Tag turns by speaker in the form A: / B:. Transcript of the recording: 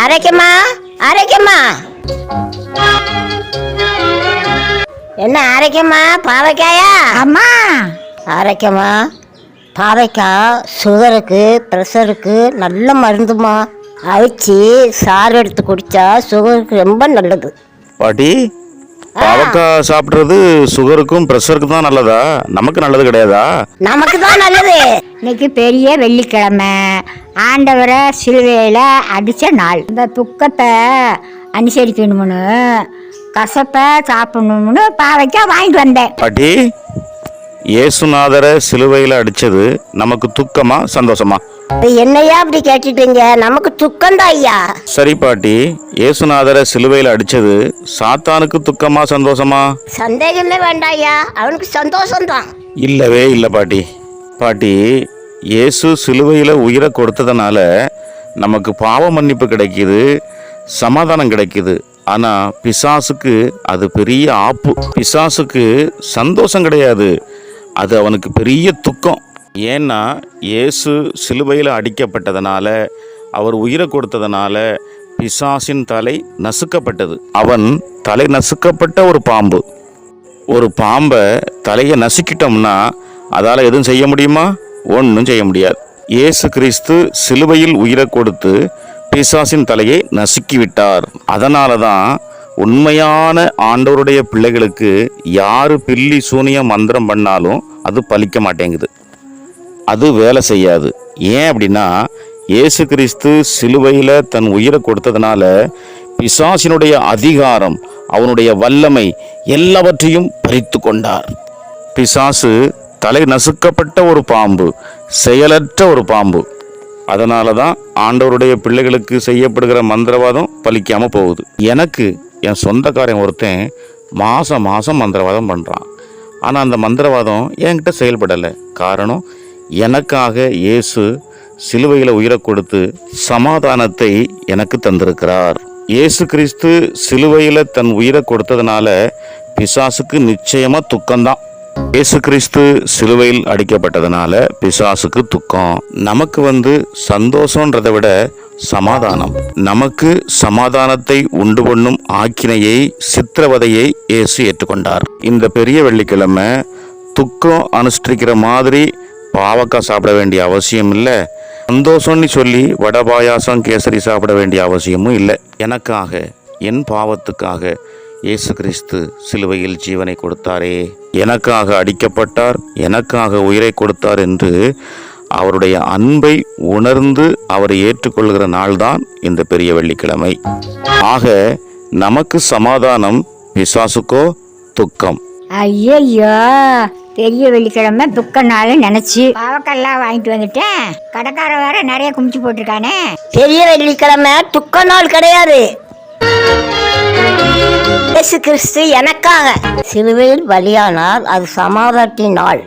A: அரைக்கம்மா அரைக்கம்மா. என்ன அரைக்கம்மா பாவைக்காயா?
B: அம்மா.
A: அரைக்கம்மா. பாவைக்காய் சுகருக்கு ப்ரெஷருக்கு நல்ல மருந்துமா அவிச்சு சாறு எடுத்து குடித்தா சுகருக்கு ரொம்ப நல்லது.
C: பாட்டி பாவக்காய் சாப்பிட்றது சுகருக்கும் ப்ரெஷருக்கும் தான் நல்லதா? நமக்கு நல்லது கிடையாதா?
A: நமக்கு தான் நல்லது.
B: இன்னைக்கு பெரிய வெள்ளிக்கிழமை. ஆண்டவரை சிலுவையில் அடித்த நாள். இந்த துக்கத்தை அனுசரிக்கணும்னு கசப்பை சாப்பிடணும்னு பாவைக்காய் வாங்கிட்டு வந்தேன்.
C: பாட்டி இயேசுநாதரை சிலுவையில் அடிச்சது நமக்கு துக்கமா சந்தோஷமா?
A: இப்ப என்னையா அப்படி கேட்டுட்டீங்க? நமக்கு துக்கம்தான் ஐயா.
C: சரி பாட்டி இயேசுநாதரை சிலுவையில் அடிச்சது சாத்தானுக்கு துக்கமா சந்தோஷமா?
A: சந்தேகமே வேண்டாம் ஐயா. அவனுக்கு சந்தோஷம்தான்
C: இல்லவே இல்லை பாட்டி. பாட்டி இயேசு சிலுவையில் உயிரை கொடுத்ததுனால நமக்கு பாவ மன்னிப்பு கிடைக்குது சமாதானம் கிடைக்குது. ஆனால் பிசாசுக்கு அது பெரிய ஆப்பு. பிசாசுக்கு சந்தோஷம் கிடையாது. அது அவனுக்கு பெரிய துக்கம். ஏன்னா இயேசு சிலுவையில் அடிக்கப்பட்டதனால அவர் உயிரை கொடுத்ததனால பிசாசின் தலை நசுக்கப்பட்டது. அவன் தலை நசுக்கப்பட்ட ஒரு பாம்பு. ஒரு பாம்பை தலையை நசுக்கிட்டோம்னா அதால் எதுவும் செய்ய முடியுமா? ஒன்றும் செய்ய முடியாது. இயேசு கிறிஸ்து சிலுவையில் உயிரை கொடுத்து பிசாசின் தலையை நசுக்கி விட்டார் அதனால தான் உண்மையான ஆண்டவருடைய பிள்ளைகளுக்கு யார் பில்லி சூனிய மந்திரம் பண்ணாலும் அது பலிக்க மாட்டேங்குது. அது வேலை செய்யாது. ஏன் அப்படின்னா இயேசு கிறிஸ்து சிலுவையில் தன் உயிரை கொடுத்ததுனால பிசாசினுடைய அதிகாரம் அவனுடைய வல்லமை எல்லாவற்றையும் பறித்து கொண்டார். பிசாசு தலை நசுக்கப்பட்ட ஒரு பாம்பு செயலற்ற ஒரு பாம்பு. அதனால தான் ஆண்டவருடைய பிள்ளைகளுக்கு செய்யப்படுகிற மந்திரவாதம் பலிக்காமல் போகுது. எனக்கு என் சொந்தக்காரன் ஒருத்தன் மாதம் மாதம் மந்திரவாதம் பண்ணுறான் ஆனால் அந்த மந்திரவாதம் என்கிட்ட செயல்படலை. காரணம் எனக்காக இயேசு சிலுவையில் உயிரை கொடுத்து சமாதானத்தை எனக்கு தந்திருக்கிறார். இயேசு கிறிஸ்து சிலுவையில் தன் உயிரை கொடுத்ததுனால பிசாசுக்கு நிச்சயமாக துக்கம்தான். இயேசு கிறிஸ்து சிலுவையில் அடிக்கப்பட்டதுனால பிசாசுக்கு துக்கம். நமக்கு வந்து சந்தோஷன்றதை விட சமாதானம். நமக்கு சமாதானத்தை உண்டு பண்ணும் ஆக்கினையை சித்திரவதையை இயேசு ஏற்றுக்கொண்டார். இந்த பெரிய வெள்ளிக்கிழமை துக்கம் அனுஷ்டிக்கிற மாதிரி பாவக்காய் சாப்பிட வேண்டிய அவசியம் இல்லை. சந்தோஷம்னு சொல்லி வடை பாயாசம் கேசரி சாப்பிட வேண்டிய அவசியமும் இல்லை. எனக்காக என் பாவத்துக்காக இயேசு கிறிஸ்து சிலுவையில் ஜீவனை கொடுத்தாரே. எனக்காக அடிக்கப்பட்டார் எனக்காக உயிரை கொடுத்தார் என்று அவருடைய அன்பை உணர்ந்து அவரை ஏற்றுக்கொள்கிற நாள்தான் இந்த பெரிய வெள்ளிக்கிழமை. ஆக நமக்கு சமாதானம் பிசாசுக்கோ துக்கம்.
B: ஐயையோ பெரிய வெள்ளிக்கிழமை துக்க நாள் நினச்சி பாவக்கெல்லாம் வாங்கிட்டு வந்துட்டேன். கடைக்காரன் வேற நிறைய குமிச்சு போட்டிருக்கானே.
A: பெரிய வெள்ளிக்கிழமை துக்க நாள் கிடையாது. இயேசு கிறிஸ்து எனக்காக சிலுவையில் பலியானால் அது சமாதானத்தின் நாள்.